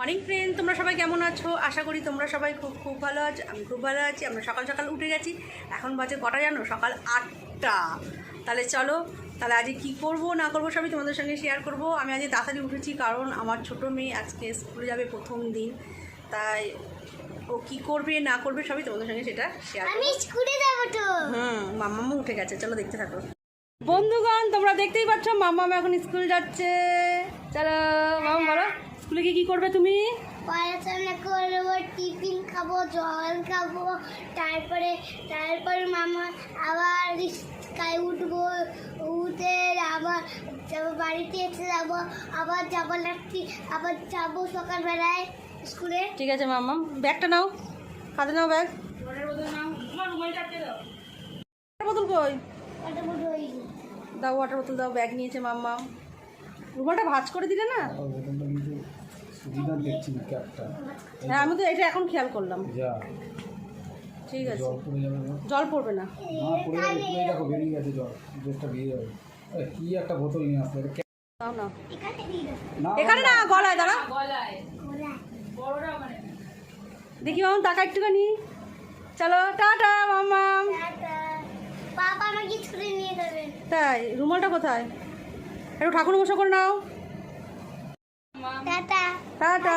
Morning friend তোমরা সবাই কেমন আছো? আশা করি তোমরা সবাই খুব খুব ভালো আছো আমি খুব ভালো আছি আমরা সকাল সকাল উঠে গেছি। এখন বাজে কটা জানো? সকাল আটটা। তাহলে চলো তাহলে আজকে কী করব না করব সবই তোমাদের সঙ্গে শেয়ার করব। আমি আজকে তাড়াতাড়ি উঠেছি কারণ আমার ছোটো মেয়ে আজকে স্কুলে যাবে প্রথম দিন। তাই ও কী করবে না করবে সবই তোমাদের সঙ্গে সেটা শেয়ার আমি স্কুলে যাব তো। হুম মাম্মামও উঠে গেছে চলো দেখতে থাকো। বন্ধুগণ তোমরা দেখতেই পাচ্ছ মাম্মাম এখন স্কুল যাচ্ছে। চলো মামা বলো। স্কুলে গিয়ে কী করবে তুমি? পড়াশোনা করব টিফিন খাব জল খাব তারপরে তারপরে মামা আবার রিক্সায় উঠবো উঠে আবার যাব বাড়িতে এসে যাব আবার যাব লাগছি আবার যাব সকালবেলায় স্কুলে। ঠিক আছে মাম্মাম ব্যাগটা নাও হাতে নাও ব্যাগ। বোতল কই দাও। ওয়াটার বোতল দাও ব্যাগ নিয়েছে মাম্মাম রুমালটা ভাজ করে দিলে না? দেখছি ক্যাবটা। হ্যাঁ আমি তো এটা এখন খেয়াল করলাম। যা। ঠিক আছে। জল পড়ে যাবে না। জল পড়বে না। না পড়ে যাবে পুরোই দেখো বেরিয়ে গেছে জল। ড্রেসটা বেরিয়ে যাবে। কি একটা বোতল নিয়ে আসলে এটা দাও না। এখানে না এখানে না গলায় দাঁড়া। খোলা দেখি মাম টাকা একটুখানি। চলো টাটা টাটা। বাবা আমাকে স্কুলে নিয়ে যাবেন তাই রুমালটা কোথায়? একটু ঠাকুর মশা করে নাও। Tata tata.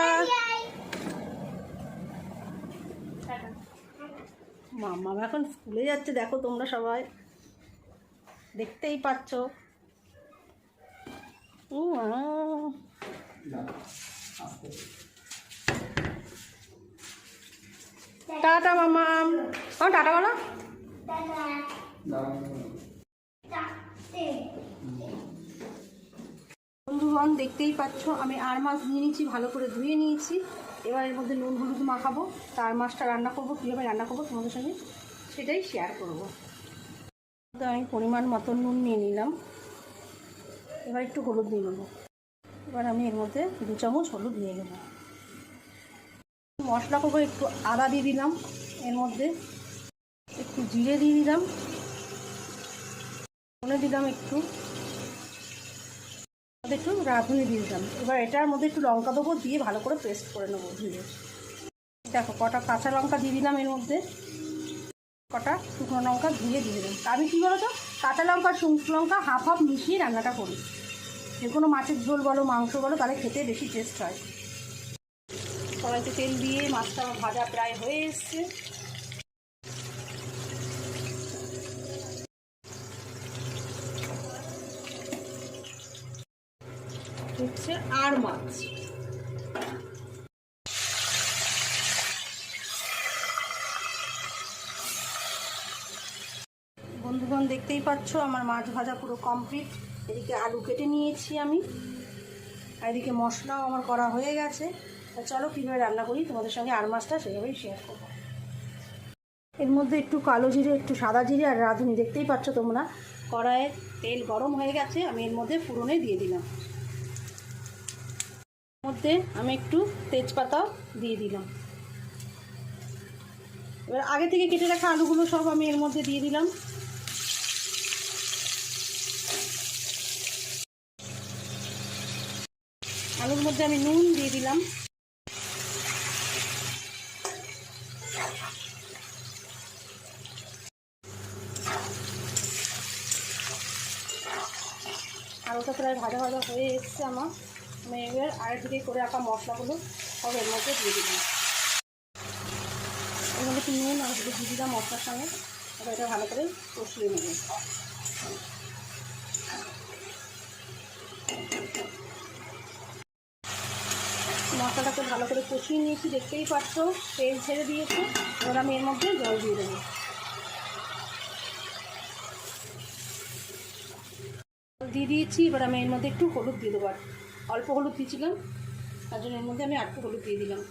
মাম্মা এখন স্কুলে যাচ্ছে দেখো তোমরা সবাই। দেখতেই পাচ্ছ। উ টাটা মামাম আমার টাটা বলো। টাটা বন্ধুগণ দেখতেই পাচ্ছ। আমি আর মাছ নিয়ে নিয়েছি, ভালো করে ধুয়ে নিয়েছি। এবার এর মধ্যে নুন হলুদ মাখাবো তার মাছটা রান্না করব, কীভাবে রান্না করব তোমাদের সঙ্গে সেটাই শেয়ার করব। তো আমি পরিমাণ মতো নুন নিয়ে নিলাম। এবার একটু হলুদ দিয়ে নেব। এবার আমি এর মধ্যে দু চামচ হলুদ দিয়ে দেবো মশলা করব, একটু আদা দিয়ে দিলাম। এর মধ্যে একটু জিরে দিয়ে দিলাম। মনে দিলাম একটু মধ্যে একটু রাঁধুনি দিয়ে দিলাম। এবার এটার মধ্যে একটু লঙ্কা দেবো, দিয়ে ভালো করে পেস্ট করে নেব ধুয়ে। দেখো, কটা কাঁচা লঙ্কা দিয়ে দিলাম এর মধ্যে। কটা শুকনো লঙ্কা ধুয়ে দিয়ে দিলাম। আমি কী বলো তো কাঁচা লঙ্কা শুকনো লঙ্কা হাফ হাফ মিশিয়ে রান্নাটা করি। যে কোনো মাছের ঝোল বলো, মাংস বলো, তাহলে খেতে বেশি টেস্ট হয়। কড়াইতে তেল দিয়ে মাছটা ভাজা প্রায় হয়ে এসছে। হচ্ছে আর মাছ। বন্ধুগণ, দেখতেই পাচ্ছ, আমার মাছ ভাজা পুরো কমপ্লিট এদিকে আলু কেটে নিয়েছি আমি। আর এদিকে মশলাও আমার করা হয়ে গেছে। চলো, কীভাবে রান্না করি? তোমাদের সঙ্গে আর মাছটা সেভাবেই শেয়ার করব। এর মধ্যে একটু কালো জিরে, একটু সাদা জিরে আর রাঁধুনি। দেখতেই পাচ্ছ তোমরা, কড়াইয়ে তেল গরম হয়ে গেছে। আমি এর মধ্যে ফুরনে দিয়ে দিলাম। মধ্যে আমি একটু তেজপাতা দিয়ে দিলাম। এবার আগে থেকে কেটে রাখা আলুগুলো সব আমি এর মধ্যে দিয়ে দিলাম। আলুর মধ্যে আমি নুন দিয়ে দিলাম। আলুটা প্রায় ভাজা ভাজা হয়ে এসছে আমার। আমি এবার থেকে করে রাখা মশলাগুলো সব এর মধ্যে দিয়ে দিলাম এর মধ্যে নুন আর দিয়ে দিলাম মশলার সঙ্গে। এবার এটা ভালো করে কষিয়ে নেব। মশলাটাকে ভালো করে কষিয়ে নিয়েছি, দেখতেই পাচ্ছ, তেল ছেড়ে দিয়েছে। এবার আমি এর মধ্যে জল দিয়ে দেবো। দিয়ে দিয়েছি, এবার আমি এর মধ্যে একটু হলুদ দিয়ে দেবো অল্প হলুদ দিয়েছিলাম, তার জন্য এর মধ্যে আমি আটটু হলুদ দিয়ে দিলাম।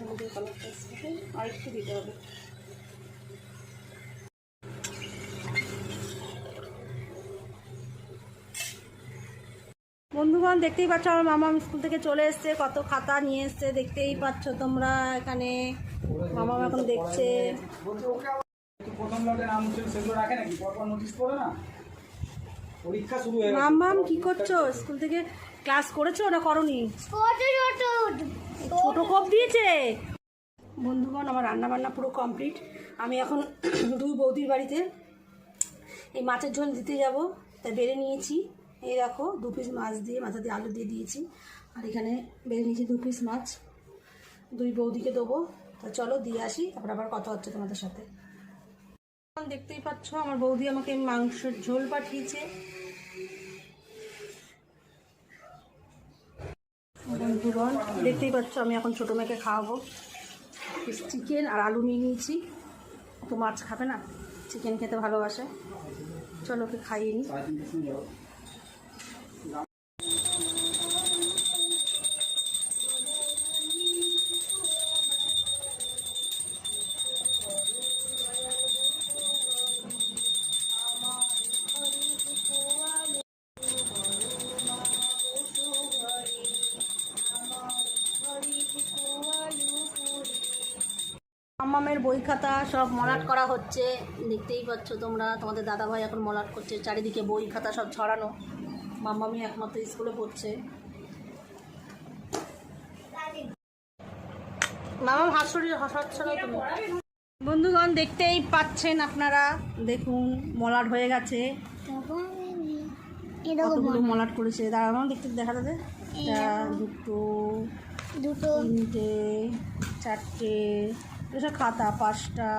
হলুদের কালারটা দিতে হবে। বন্ধুগণ, দেখতেই পাচ্ছ আমার মামা স্কুল থেকে চলে এসছে, কত খাতা নিয়ে এসছে, দেখতেই পাচ্ছ তোমরা এখানে। মামা এখন দেখছে। পরীক্ষা শুরু হয়ে গেছে। মাম্মাম কি করছ? স্কুল থেকে ক্লাস করেছ না করনি? ছোট। ছোট কপ দিয়েছে? বন্ধুগণ আমার রান্না বান্না পুরো কমপ্লিট। আমি এখন দুই বৌদির বাড়িতে এই মাছের ঝোল দিতে যাব। তাই বেড়ে নিয়েছি। এই দেখো দু পিস মাছ দিয়ে মাথা দিয়ে আলু দিয়ে দিয়েছি। আর এখানে বেড়ে নিয়েছি দু পিস মাছ। দুই বৌদিকে দেবো। তা চলো দিয়ে আসি। তারপর আবার কথা হচ্ছে তোমাদের সাথে। দেখতেই পাচ্ছ, আমার বৌদি আমাকে মাংসের ঝোল পাঠিয়েছে। দেখতেই পাচ্ছ, আমি এখন ছোটো মেয়েকে খাওয়াবো। চিকেন আর আলু নিয়ে নিয়েছি। তো মাছ খাবে না চিকেন খেতে ভালোবাসে। চলো ওকে খাইয়ে নিই আম্মামের বই খাতা সব মলাট করা হচ্ছে। দেখতেই পাচ্ছ তোমরা তোমাদের দাদাভাই এখন মলাট করছে চারিদিকে বই খাতা সব ছড়ানো। মাম্মামি একমাত্র স্কুলে পড়ছে। মামাম হাত তুমি? বন্ধুগণ দেখতেই পাচ্ছেন আপনারা। দেখুন মলাট হয়ে গেছে। কতগুলো মলাট করেছে? দাঁড়ানো দেখতে দেখা যাবে? দুটো দুটো। তিনটে চারটে এসব খাতা পাঁচটা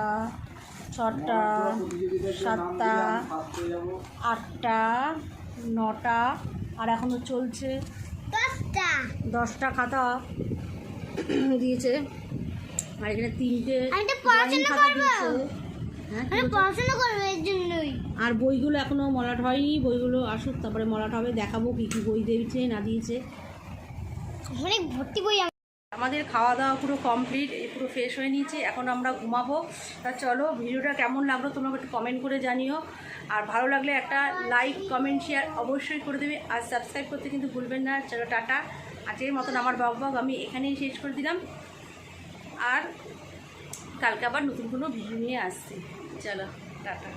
ছটা সাতটা আটটা নটা আর এখনও চলছে দশটা। দশটা খাতা দিয়েছে। আর এখানে তিনটে তো খাতা। দিয়েছে হ্যাঁ আর বইগুলো এখনও মলাট হয়নি। বইগুলো আসুক তারপরে মলাট হবে। দেখাবো কী কী বই দিয়েছে না দিয়েছে। অনেক ভর্তি বই আমাদের খাওয়া দাওয়া পুরো কমপ্লিট পুরো ফ্রেশ হয়ে নিয়েছে। এখন আমরা ঘুমাবো। তা চলো, ভিডিওটা কেমন লাগল তোমরা একটু কমেন্ট করে জানিও। আর ভালো লাগলে একটা লাইক কমেন্ট শেয়ার অবশ্যই করে দেবে। আর সাবস্ক্রাইব করতে কিন্তু ভুলবেন না। চলো, টাটা। আজকের মতন আমার বক বক আমি এখানেই শেষ করে দিলাম। আর কালকে আবার নতুন কোনো ভিডিও নিয়ে আসছি। চলো, টাটা।